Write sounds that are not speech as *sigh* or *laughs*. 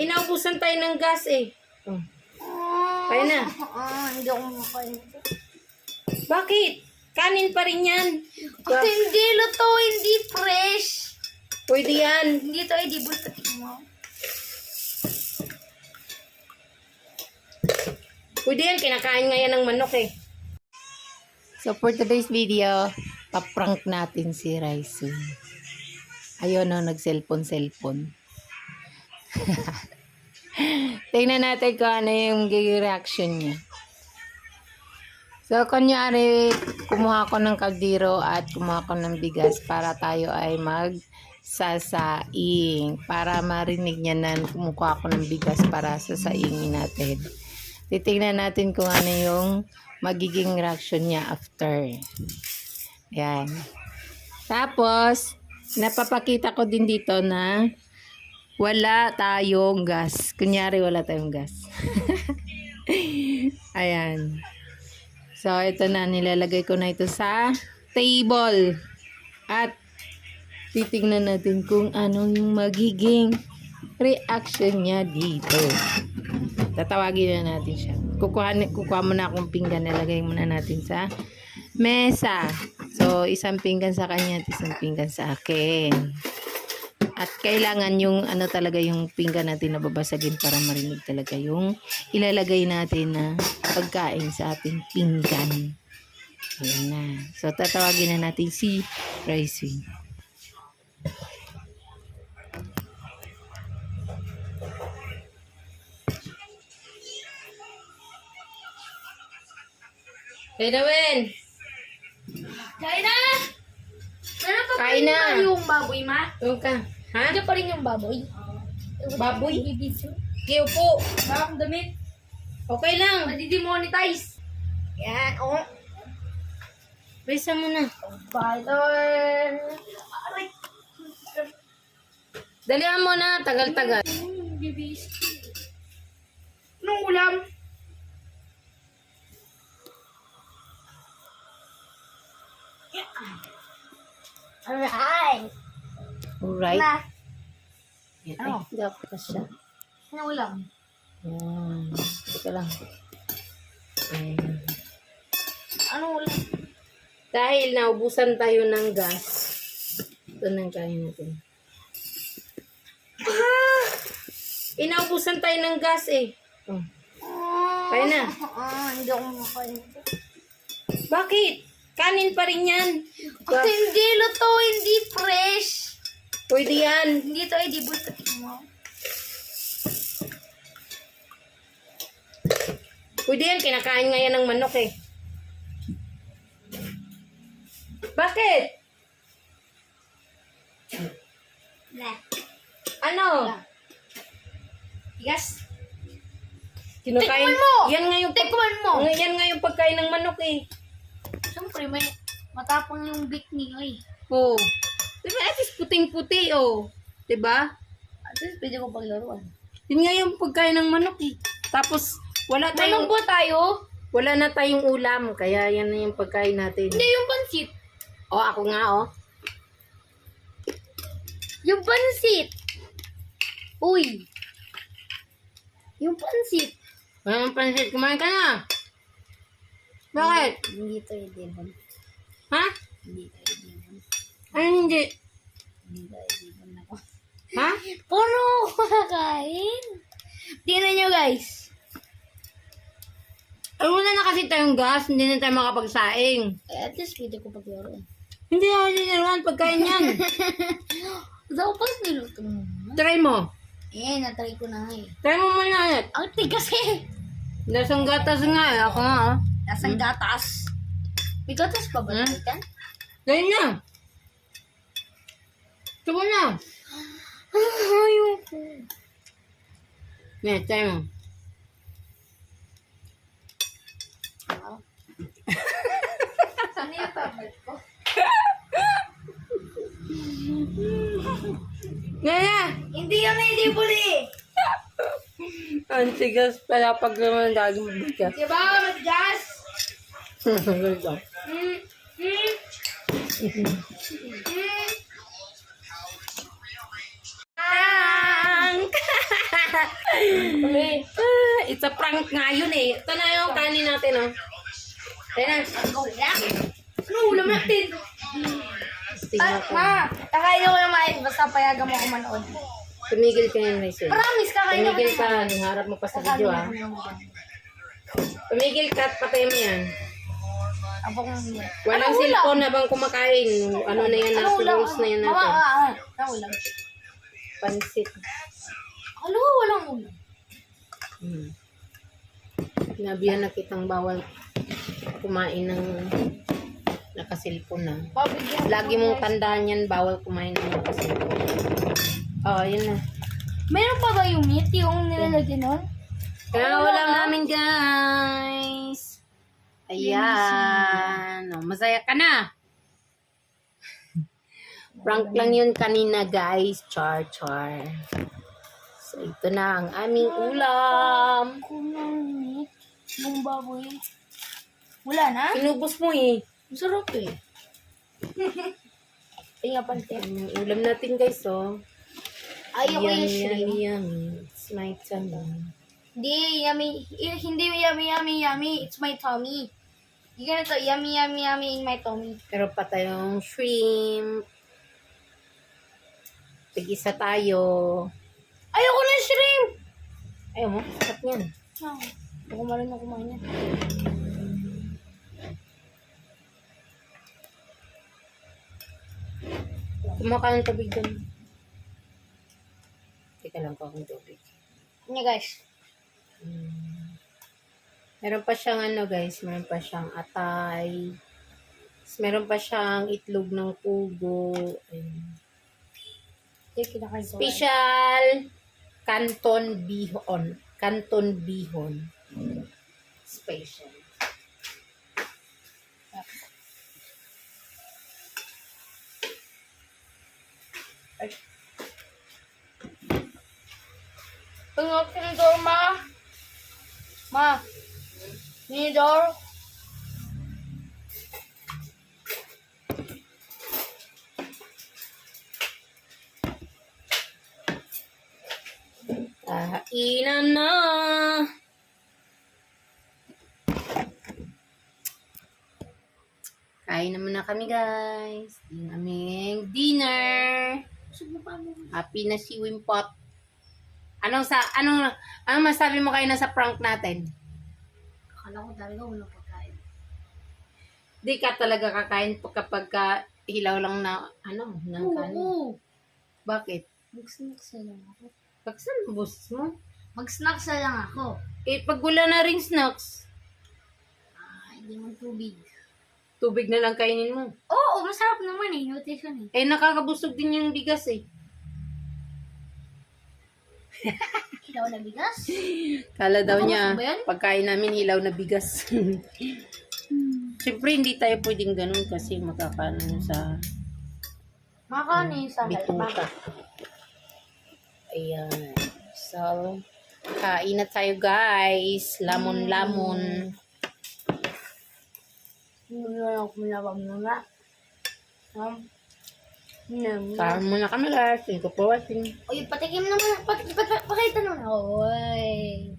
Inaubusan tayo ng gas eh. Oh. Kaya na. Ah, hindi ako makain. Bakit? Kanin pa rin yan. At hindi luto, hindi fresh. Pwede yan. Hindi to edible to mo. Pwede yan. Kinakain nga yan ng manok eh. So for today's video, paprank natin si Raisun. Ayun no, nag-cellphone-cellphone. *laughs* Tingnan natin kung ano yung magiging reaction niya. So, kunyari, kumuha ko ng kaldero at kumuha ko ng bigas para tayo ay mag sasaing para marinig niya na kumukuha ko ng bigas para sasaingin natin. Titingnan natin kung ano yung magiging reaction niya after. Yan. Tapos, napapakita ko din dito na wala tayong gas. Kunyari, wala tayong gas. *laughs* Ayan. So, ito na. Nilalagay ko na ito sa table. At, titingnan natin kung anong magiging reaction niya dito. Tatawagin na natin siya. Kukuha, kukuha muna akong pinggan. Nalagay muna natin sa mesa. So, isang pinggan sa kanya at isang pinggan sa akin. At kailangan yung ano talaga yung pinggan natin na babasagin para marinig talaga yung ilalagay natin na pagkain sa ating pinggan. Ayan na. So, tatawagin na natin si Rising. Hey, Dawen! Kain na! Meron pa Kain na. yung baboy, ma? Doon ka. Ha? Nandiyan pa rin yung baboy. Baboy? Kiyo po. Bakang damit. Okay lang. Madidemonetize. Yan, oh. Bisa mo na. Balon. Dalihan mo na. Tagal-tagal. Anong ulam? Alright. Alright. Na. Yan. Ano? Ay, dapat ka siya. Anong ulam? Yan. Teka lang. Ayan. Anong ulam? Dahil naubusan tayo ng gas. Ito na ang kain natin. Ah! Inaubusan tayo ng gas eh. Oh. Kaya na. Ah, hindi ako makain. Bakit? Kanin pa rin yan. At hindi luto, hindi fresh. Pwede yan. Hindi to edible mo. Pwede yan. Kinakain nga yan ng manok eh. Bakit? Na. Ano? Tigas. Kinakain. Tikman mo! Yan nga yung Tikman mo! Yan nga yung pagkain ng manok eh. Siyempre, may matapang yung bake niya eh. Oh. Diba, at least puting-puti, oh. Diba? At least pwede ko paglaruan. Yun nga yung pagkain ng manok, eh. Tapos, wala tayong, Anong ba tayo? wala na tayong ulam. Kaya yan na yung pagkain natin. Hindi yung pansit. Oh, ako nga, oh. Yung pansit. Uy. Yung pansit. Walang pansit, kumain ka na. Bakit? Hindi to edible. Ha? Hindi to. Ano hindi? Edible ako. Ha? Puro kakain. Tingnan nyo guys. Ay, wala na kasi tayong gas. Hindi na tayo makapagsaing. Eh, at least pwede ko paglaruan. Hindi ako niliruan pagkain yan. *laughs* Daw pa niluto mo. Try mo. Eh, natry ko na nga eh. Try mo muna ulit. Ang tigas eh. Lasang gatas nga eh. Ako nga, oh. Nasang gatas. May gatas pa ba Hmm? hmm? kan? Try na. Ito mo na. Ah, ayoko. Yeah, try mo. Saan yung tablet ko? Ngayon Hindi yun edible eh. Ang tigas pala pag naman lagi mabigas. Diba? Matigas? Ganito. Hmm. Hmm. Hmm. It's a prank nga yun eh. Ito na yung kanin natin, oh. Ayan na. Ano ulam natin? Tingnan Ah, ko. ma, kakain ko na mais. Basta payagan mo ako manood. Tumigil ka yan, Rachel. Promise, kakain ako Tumigil ka. Harap mo pa sa video, ah. Tumigil ka at patay mo yan. Hindi. Walang ulam? cellphone habang kumakain. Ano na yan, nasa rules na yan Mama, natin. ah, ah. Ulam? Pansit. Ano, walang ulam. Hmm. Sinabihan na kitang bawal kumain ng nakasilpon na. Pabigyan. Lagi mong tandaan yan, bawal kumain ng nakasilpon. Oh, yun na. Meron pa ba yung meat yung nilalagyan nun? Kaya Wala wala na. namin, guys. Ayan. Oh, masaya ka na. Prank lang yun kanina, guys. Char, char. So, ito na ang aming ulam. Meat. Yung baboy. Wala na? Inubos mo eh. Masarap eh. *laughs* Tinga pante. Ang ulam natin, guys, oh. Ayaw ko yung shrimp. yummy, yummy. It's my tummy. Hindi, yummy. Hindi yummy, yummy, yummy. It's my tummy. Hindi ganito, yummy, yummy, yummy in my tummy. Pero pa tayong shrimp. Tig-isa tayo. Ayoko ng shrimp! Ayaw mo, sarap niyan. Ah, Hindi ko marunong kumain yan. Kumakain ng tubig doon. Teka lang ko akong tubig. Ano guys? Meron pa siyang ano guys, meron pa siyang atay. Meron pa siyang itlog ng pugo. Ayun. Hindi. Special canton bihon. Canton bihon. Special. Tungok yung door, ma. Ma. Ni door. Kainan na! Kain naman na kami guys. Yung aming dinner. Happy na si Wimpot. Anong sa anong anong masabi mo kayo na sa prank natin? Akala ko talaga walang pagkain. Di ka talaga kakain pa kapag ka hilaw lang na ano, ng kanin. Oo. Bakit? Mag-snacks na lang ako. Pagsan boses mo? Mag-snacks na lang ako. Eh, pag wala na rin snacks, Ah, hindi mo tubig. tubig na lang kainin mo. Oo, masarap naman eh. Nutrition eh. Eh, nakakabusog din yung bigas eh. *laughs* Hilaw na bigas. *laughs* Kala daw niya, Nakabusog ba yan? pagkain namin hilaw na bigas. *laughs* Siyempre, hindi tayo pwedeng ganun kasi makakaano sa Makakaano yung sa bituka. Ayan. So, kain na tayo guys. Lamon-lamon. Kain muna kami guys. Thank you for watching. Uy, patikim naman. Pakita naman. Oy.